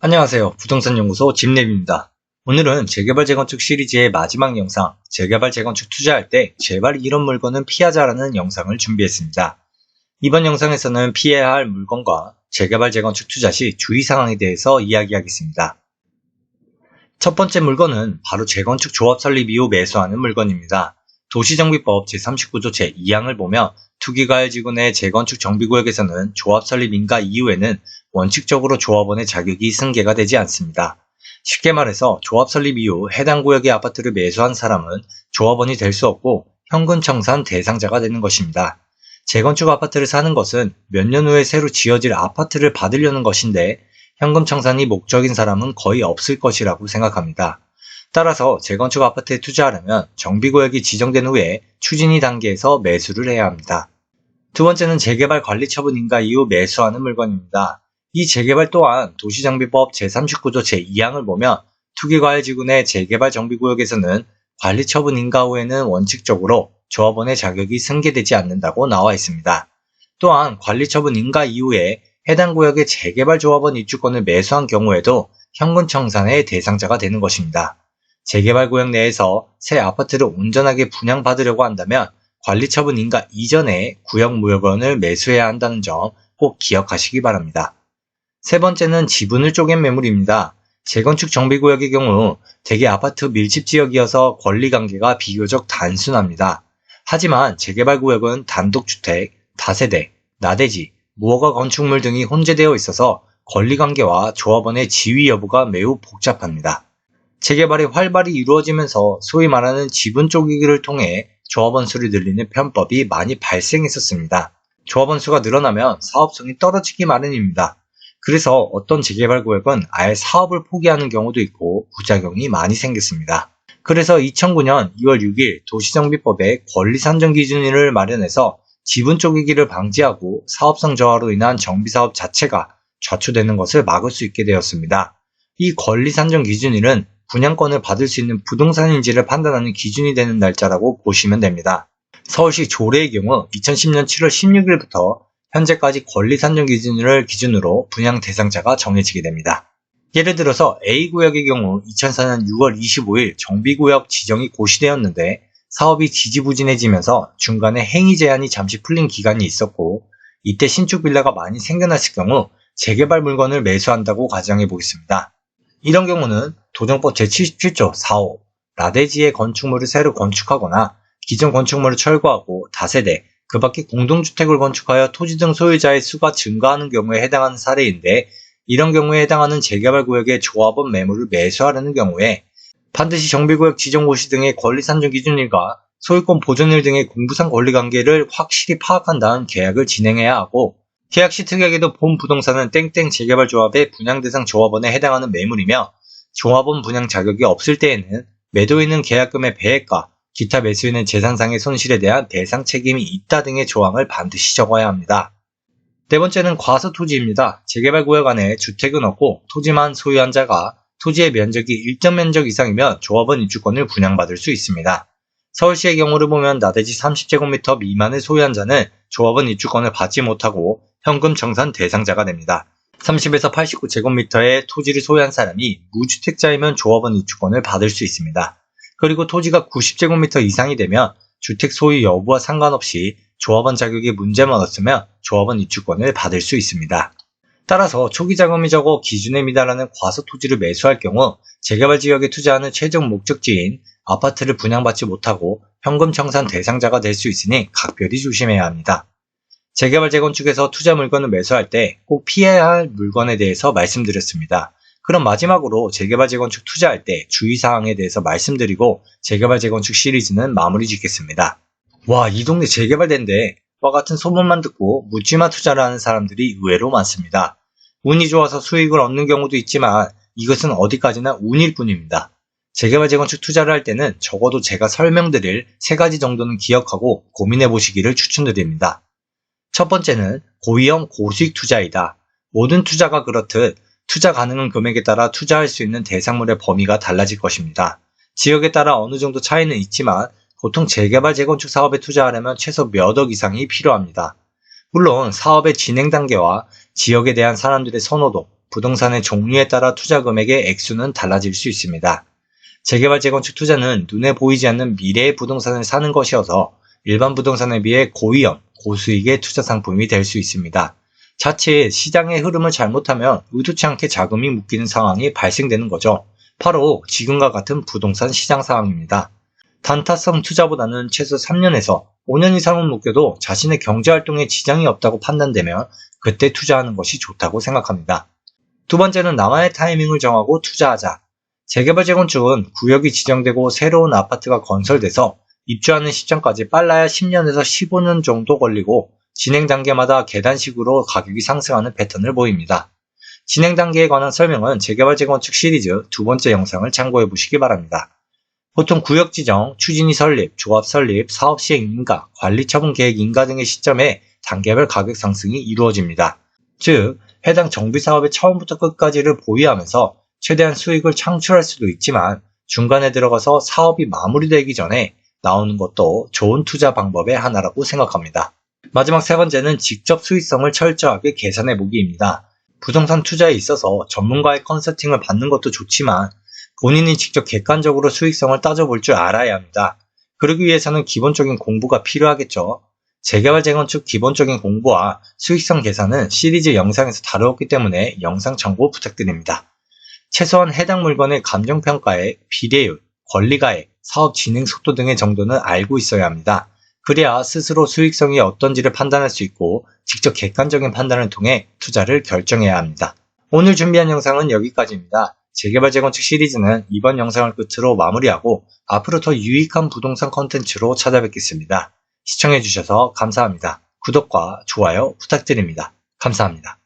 안녕하세요. 부동산 연구소 집랩입니다. 오늘은 재개발 재건축 시리즈의 마지막 영상, 재개발 재건축 투자할 때 제발 이런 물건은 피하자라는 영상을 준비했습니다. 이번 영상에서는 피해야 할 물건과 재개발 재건축 투자 시 주의 사항에 대해서 이야기하겠습니다. 첫 번째 물건은 바로 재건축 조합 설립 이후 매수하는 물건입니다. 도시정비법 제39조 제2항을 보며 투기가해지구 내 재건축 정비구역에서는 조합 설립 인가 이후에는 원칙적으로 조합원의 자격이 승계가 되지 않습니다. 쉽게 말해서 조합 설립 이후 해당 구역의 아파트를 매수한 사람은 조합원이 될 수 없고 현금 청산 대상자가 되는 것입니다. 재건축 아파트를 사는 것은 몇 년 후에 새로 지어질 아파트를 받으려는 것인데 현금 청산이 목적인 사람은 거의 없을 것이라고 생각합니다. 따라서 재건축 아파트에 투자하려면 정비구역이 지정된 후에 추진이 단계에서 매수를 해야 합니다. 두 번째는 재개발 관리 처분 인가 이후 매수하는 물건입니다. 이 재개발 또한 도시정비법 제39조 제2항을 보면 투기과열지구 내 재개발 정비구역에서는 관리 처분 인가 후에는 원칙적으로 조합원의 자격이 승계되지 않는다고 나와 있습니다. 또한 관리 처분 인가 이후에 해당 구역의 재개발 조합원 입주권을 매수한 경우에도 현금 청산의 대상자가 되는 것입니다. 재개발 구역 내에서 새 아파트를 온전하게 분양받으려고 한다면 관리처분 인가 이전에 구역 무역원을 매수해야 한다는 점 꼭 기억하시기 바랍니다. 세 번째는 지분을 쪼갠 매물입니다. 재건축 정비구역의 경우 대개 아파트 밀집 지역이어서 권리관계가 비교적 단순합니다. 하지만 재개발 구역은 단독주택, 다세대, 나대지, 무허가 건축물 등이 혼재되어 있어서 권리관계와 조합원의 지위 여부가 매우 복잡합니다. 재개발이 활발히 이루어지면서 소위 말하는 지분 쪼개기를 통해 조합원 수를 늘리는 편법이 많이 발생했었습니다. 조합원 수가 늘어나면 사업성이 떨어지기 마련입니다. 그래서 어떤 재개발 구역은 아예 사업을 포기하는 경우도 있고 부작용이 많이 생겼습니다. 그래서 2009년 2월 6일 도시정비법에 권리산정 기준을 마련해서 지분 쪼개기를 방지하고 사업성 저하로 인한 정비사업 자체가 좌초되는 것을 막을 수 있게 되었습니다. 이 권리산정 기준일은 분양권을 받을 수 있는 부동산인지를 판단하는 기준이 되는 날짜라고 보시면 됩니다. 서울시 조례의 경우 2010년 7월 16일부터 현재까지 권리 산정 기준을 기준으로 분양 대상자가 정해지게 됩니다. 예를 들어서 A구역의 경우 2004년 6월 25일 정비구역 지정이 고시되었는데 사업이 지지부진해지면서 중간에 행위 제한이 잠시 풀린 기간이 있었고 이때 신축 빌라가 많이 생겨났을 경우 재개발 물건을 매수한다고 가정해 보겠습니다. 이런 경우는 도정법 제77조 4호 라데지의 건축물을 새로 건축하거나 기존 건축물을 철거하고 다세대, 그 밖에 공동주택을 건축하여 토지 등 소유자의 수가 증가하는 경우에 해당하는 사례인데 이런 경우에 해당하는 재개발 구역의 조합원 매물을 매수하려는 경우에 반드시 정비구역 지정 고시 등의 권리 산정 기준일과 소유권 보존일 등의 공부상 권리 관계를 확실히 파악한 다음 계약을 진행해야 하고 계약 시 특약에도 본 부동산은 땡땡 재개발 조합의 분양 대상 조합원에 해당하는 매물이며 조합원 분양 자격이 없을 때에는 매도인은 계약금의 배액과 기타 매수인은 재산상의 손실에 대한 대상 책임이 있다 등의 조항을 반드시 적어야 합니다. 네 번째는 과수 토지입니다. 재개발 구역 안에 주택은 없고 토지만 소유한 자가 토지의 면적이 일정 면적 이상이면 조합원 입주권을 분양받을 수 있습니다. 서울시의 경우를 보면 나대지 30제곱미터 미만을 소유한 자는 조합원 입주권을 받지 못하고 현금 청산 대상자가 됩니다. 30에서 89제곱미터의 토지를 소유한 사람이 무주택자이면 조합원 입주권을 받을 수 있습니다. 그리고 토지가 90제곱미터 이상이 되면 주택 소유 여부와 상관없이 조합원 자격에 문제만 없으면 조합원 입주권을 받을 수 있습니다. 따라서 초기 자금이 적어 기준에 미달하는 과소 토지를 매수할 경우 재개발 지역에 투자하는 최종 목적지인 아파트를 분양받지 못하고 현금 청산 대상자가 될 수 있으니 각별히 조심해야 합니다. 재개발 재건축에서 투자 물건을 매수할 때 꼭 피해야 할 물건에 대해서 말씀드렸습니다. 그럼 마지막으로 재개발 재건축 투자할 때 주의사항에 대해서 말씀드리고 재개발 재건축 시리즈는 마무리 짓겠습니다. 와, 이 동네 재개발된데 와 같은 소문만 듣고 묻지마 투자를 하는 사람들이 의외로 많습니다. 운이 좋아서 수익을 얻는 경우도 있지만 이것은 어디까지나 운일 뿐입니다. 재개발 재건축 투자를 할 때는 적어도 제가 설명드릴 세 가지 정도는 기억하고 고민해 보시기를 추천드립니다. 첫 번째는 고위험 고수익 투자이다. 모든 투자가 그렇듯 투자 가능한 금액에 따라 투자할 수 있는 대상물의 범위가 달라질 것입니다. 지역에 따라 어느 정도 차이는 있지만 보통 재개발 재건축 사업에 투자하려면 최소 몇 억 이상이 필요합니다. 물론 사업의 진행 단계와 지역에 대한 사람들의 선호도, 부동산의 종류에 따라 투자 금액의 액수는 달라질 수 있습니다. 재개발 재건축 투자는 눈에 보이지 않는 미래의 부동산을 사는 것이어서 일반 부동산에 비해 고위험, 고수익의 투자 상품이 될 수 있습니다. 자칫 시장의 흐름을 잘못하면 의도치 않게 자금이 묶이는 상황이 발생되는 거죠. 바로 지금과 같은 부동산 시장 상황입니다. 단타성 투자보다는 최소 3년에서 5년 이상은 묶여도 자신의 경제활동에 지장이 없다고 판단되면 그때 투자하는 것이 좋다고 생각합니다. 두 번째는 나만의 타이밍을 정하고 투자하자. 재개발 재건축은 구역이 지정되고 새로운 아파트가 건설돼서 입주하는 시점까지 빨라야 10년에서 15년 정도 걸리고 진행 단계마다 계단식으로 가격이 상승하는 패턴을 보입니다. 진행 단계에 관한 설명은 재개발 재건축 시리즈 두 번째 영상을 참고해 보시기 바랍니다. 보통 구역 지정, 추진위 설립, 조합 설립, 사업 시행 인가, 관리 처분 계획 인가 등의 시점에 단계별 가격 상승이 이루어집니다. 즉, 해당 정비 사업의 처음부터 끝까지를 보유하면서 최대한 수익을 창출할 수도 있지만 중간에 들어가서 사업이 마무리되기 전에 나오는 것도 좋은 투자 방법의 하나라고 생각합니다. 마지막 세 번째는 직접 수익성을 철저하게 계산해 보기입니다. 부동산 투자에 있어서 전문가의 컨설팅을 받는 것도 좋지만 본인이 직접 객관적으로 수익성을 따져볼 줄 알아야 합니다. 그러기 위해서는 기본적인 공부가 필요하겠죠. 재개발 재건축 기본적인 공부와 수익성 계산은 시리즈 영상에서 다루었기 때문에 영상 참고 부탁드립니다. 최소한 해당 물건의 감정평가에 비례율, 권리가액, 사업 진행 속도 등의 정도는 알고 있어야 합니다. 그래야 스스로 수익성이 어떤지를 판단할 수 있고 직접 객관적인 판단을 통해 투자를 결정해야 합니다. 오늘 준비한 영상은 여기까지입니다. 재개발 재건축 시리즈는 이번 영상을 끝으로 마무리하고 앞으로 더 유익한 부동산 컨텐츠로 찾아뵙겠습니다. 시청해주셔서 감사합니다. 구독과 좋아요 부탁드립니다. 감사합니다.